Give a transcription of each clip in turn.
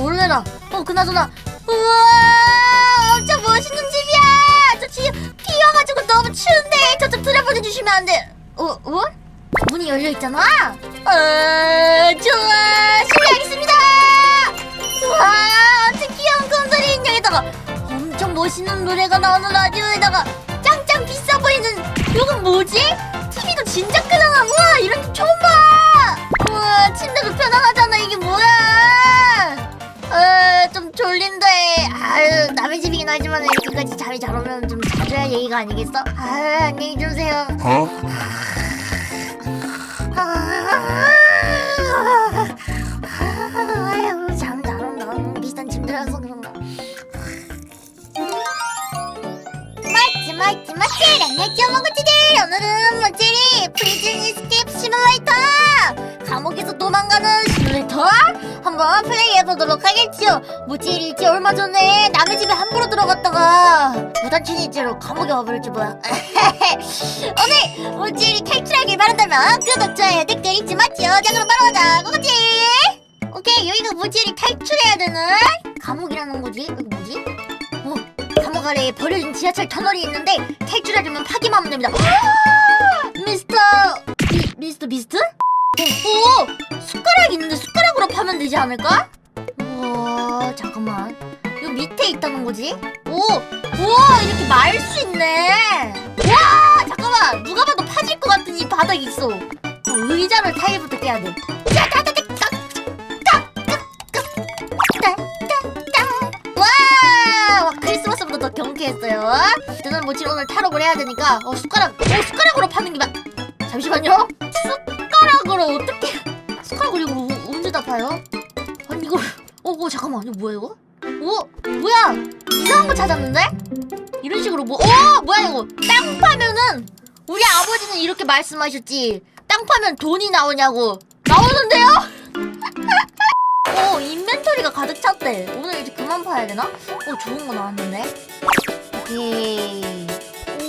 놀래라. 어 그나저나 우와 엄청 멋있는 집이야. 저 지금 비 와가지고 너무 추운데 저 좀 들여보내 주시면 안 돼? 어 어? 문이 열려 있잖아. 어 좋아 실례하겠습니다. 우와 엄청 귀여운 곰돌이 인형에다가 엄청 멋있는 노래가 나오는 라디오에다가 짱짱 비싸 보이는 이건 뭐지? TV도 진짜 크잖아. 우와 이런 집 처음 봐. 우와 침대도 편안하잖아. 졸린데 아유 남의 집이긴 하지만 이렇게까지 잠이 잘 오면 좀 자줘야 예의가 아니겠어? 아 안녕히 주무세요. Huh? 맞지 맞지 랑야끼 먹었지들 오늘은 멋지리 프리즌 이스케이프 시뮬레이터 감옥에서 도망가는 시뮬레이터 한번 플레이해보도록 하겠지요 모찌일지 얼마 전에 남의 집에 함부로 들어갔다가 무단침입죄로 감옥에 와버렸지 뭐야 오늘 모찌일이 탈출하길 바란다면 구독 좋아요 댓글 잊지 마죠 자 그럼 바로 가자 고고지 오케이 여기가 모찌일이 탈출해야 되는 감옥이라는 거지 여기 뭐지? 어 아래에 버려진 지하철 터널이 있는데 탈출하려면 파기만 하면 됩니다. 미스터 미, 미스터 비스트? 오 숟가락 있는데 숟가락으로 파면 되지 않을까? 우와 잠깐만 요 밑에 있다는 거지? 오 우와 이렇게 말 수 있네. 와 잠깐만 누가 봐도 파질 것 같은 이 바닥이 있어. 어, 의자를 타일부터 깨야 돼. 와, 경쾌했어요. 저는 모찌 오늘 탈옥을 해야 되니까 어 숟가락, 어 숟가락으로 파는 게 맞. 잠시만요. 숟가락으로 어떻게? 숟가락으로 이거 우- 언제다 파요? 아니 이거, 어, 어 잠깐만 이거 뭐야 이거? 어, 뭐야? 이상한 거 찾았는데? 이런 식으로 뭐, 어, 뭐야 이거? 땅 파면은 우리 아버지는 이렇게 말씀하셨지. 땅 파면 돈이 나오냐고. 나오는데요? 어 인벤토리가 가득 찼대 오늘 이제 그만 파야 되나? 어 좋은 거 나왔는데 예.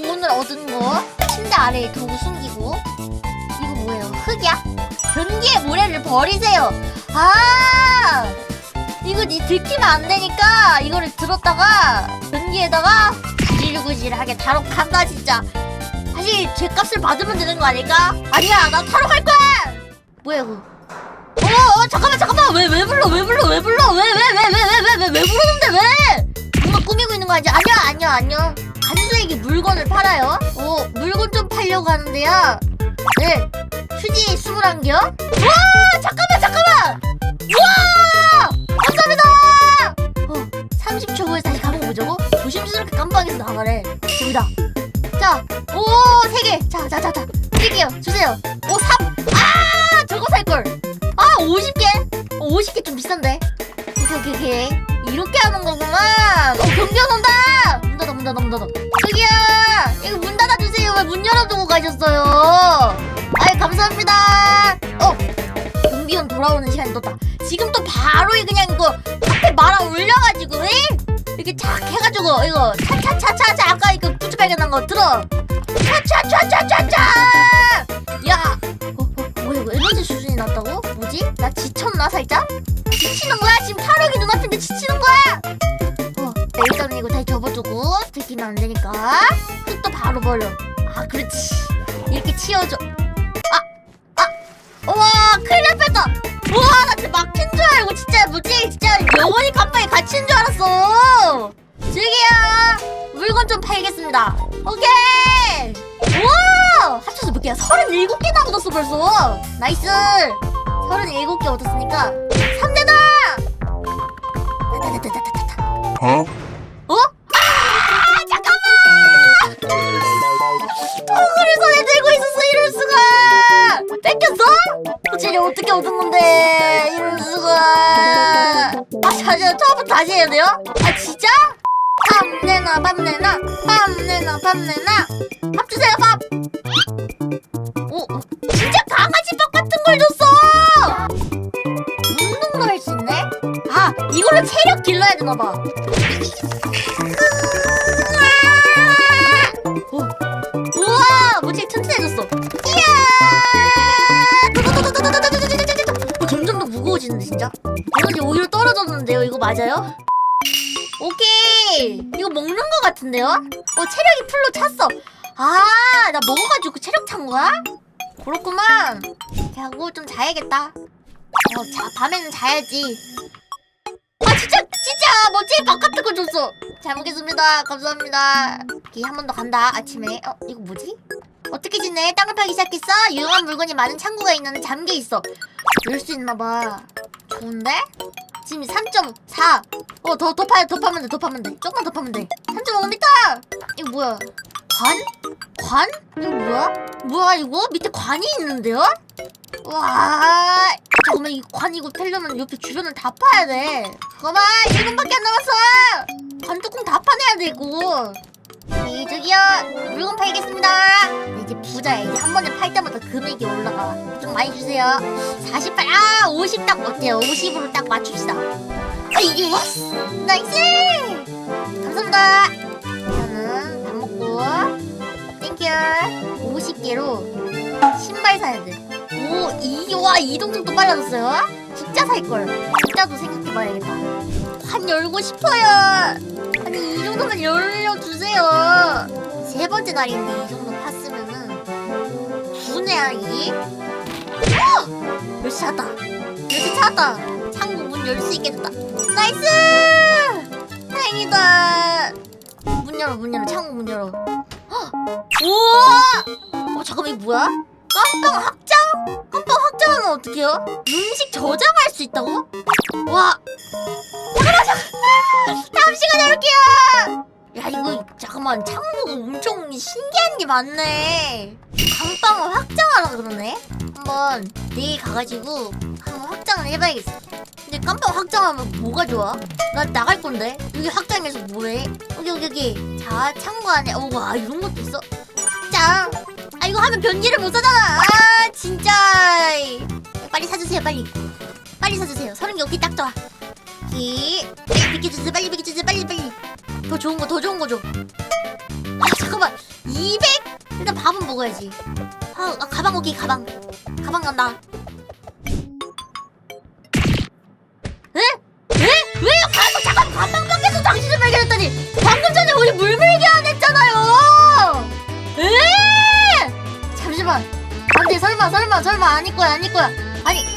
오늘 얻은 거 침대 아래에 두고 숨기고 이거 뭐예요? 흙이야? 변기에 모래를 버리세요. 아 이거 니 들키면 안 되니까 이거를 들었다가 변기에다가 구질구질하게 탈옥한다 진짜. 사실 제 값을 받으면 되는 거 아닐까? 아니야 나 탈옥할 거야. 뭐야 이거 어, 어, 잠깐만 잠깐만 왜 왜 불러 왜 불러 왜 불러 왜 왜 왜 왜 왜 왜 왜 부르는데 왜? 뭔가 꾸미고 있는 거 아니야? 아니야 아니야 아니야. 간수에게 물건을 팔아요. 어 물건 좀 팔려고 하는데요. 네 휴지 21개요? 와 잠깐만 잠깐만! 와! 감사합니다! 어 30초 후에 다시 감옥 보자고? 조심스럽게 깜빡이서 나가래. 저기다. 자오 3개. 자자자자. 드릴게요. 주세요 어 경비원 온다 문 닫아 문 닫아 문 닫아 저기요 이거 문 닫아주세요 왜 문 열어두고 가셨어요 아이 감사합니다 어 경비원 돌아오는 시간이 떴다 지금 또 바로 이 그냥 이거 앞에 말아 올려가지고 에? 이렇게 착 해가지고 이거 차차차차차 아까 이거 부츠 발견한 거 들어 차차차차차차 야 어, 어, 뭐야 이거 에너지 수준이 낮다고? 뭐지? 나 지쳤나 살짝? 지치는 거야? 지금 타락이 눈앞인데 지치는 거야? 일단은 이거 다시 접어두고 들키면 안 되니까 흙도 바로 버려. 아 그렇지. 이렇게 치워줘. 아! 아! 우와 큰일 날 뻔했다. 우와 나 진짜 막힌 줄 알고 진짜 뭐지? 진짜 영원히 깜빡이 갇힌 줄 알았어. 즐기야. 물건 좀 팔겠습니다. 오케이. 우와 합쳐서 몇 개야 37개나 얻었어 벌써. 나이스. 37개 얻었으니까 3대다. 따다다다다다다 Huh? 어? 아 진짜? 밥 내놔 밥 내놔. 밥 내놔 밥 내놔. 밥 주세요 밥. 오, 오, 진짜 강아지 밥 같은 걸 줬어. 운동도 할 수 있네? 아 이걸로 체력 길러야 되나봐 먹는 거 같은데요? 어 체력이 풀로 찼어. 아나 먹어가지고 체력 찬 거야? 그렇구만. 하고 좀 자야겠다. 어, 자 밤에는 자야지. 아 진짜 진짜 멋지게 바깥에 거 줬어. 잘 먹겠습니다. 감사합니다. 오케이 한 번 더 간다 아침에. 어 이거 뭐지? 어떻게 지내? 땅을 파기 시작했어? 유용한 물건이 많은 창고가 있는데 잠겨 있어. 열 수 있나 봐. 좋은데? 지금 3.4. 어, 더, 더 파야, 더 파면 돼, 더 파면 돼. 조금만 더 파면 돼. 3.5m! 이거 뭐야? 관? 관? 이거 뭐야? 뭐야, 이거? 밑에 관이 있는데요? 와, 잠깐만, 이 관 이거 펴려면 옆에 주변을 다 파야 돼. 잠깐만, 1분밖에 안 남았어! 관 뚜껑 다 파내야 돼, 이거. 네, 저기요. 물건 팔겠습니다. 부자야. 이제 한 번에 팔 때마다 금액이 올라가. 좀 많이 주세요. 48, 아, 50 딱 어때요? 50으로 딱 맞춥시다. 아, 이게 예스! 나이스! 감사합니다. 저는 밥 먹고, 땡큐. 50개로 신발 사야 돼. 오, 이, 와, 이동속도 빨라졌어요? 진짜 살걸. 진짜도 생각해봐야겠다. 관 열고 싶어요. 아니, 이 정도면 열려주세요. 세 번째 날인데 이 정도 어! 열쇠 찾았다. 열쇠 찾았다. 창고 문 열 수 있게 됐다. 나이스! 다행이다. 문 열어, 문 열어. 창고 문 열어. 헉! 우와! 어, 잠깐만, 이거 뭐야? 깜빵 확장? 깜빵 확장하면 어떡해요? 음식 저장할 수 있다고? 와! 잠깐만, 잠깐만! 다음 시간에 올게요! 야, 이거, 잠깐만, 창고가 엄청 신기한 게 많네. 감방을 확장하라 그러네? 한번 내일 가가지고 한번 확장을 해봐야겠어. 근데 깜빡 확장하면 뭐가 좋아? 나 나갈 건데. 여기 확장해서 뭐해? 여기 여기 여기. 자 창고 안에. 어 와 이런 것도 있어? 확장! 아 이거 하면 변기를 못 사잖아! 아 진짜! 빨리 사주세요 빨리. 빨리 사주세요. 서른 개 오케이 딱 좋아. 이. 빨리 비켜주세요 빨리 비켜주세요 빨리 빨리. 더 좋은 거 더 좋은 거 줘 아 잠깐만. 200 일단 밥은 먹어야지 아, 아 가방 오케이 가방 가방 간다 에? 에? 왜요? 방금 잠깐 가방 밖에서 당신을 발견했다니 방금 전에 우리 물밀기 안 했잖아요 에? 잠시만 안돼 설마 설마 설마 아닐 거야 아닐 거야 아니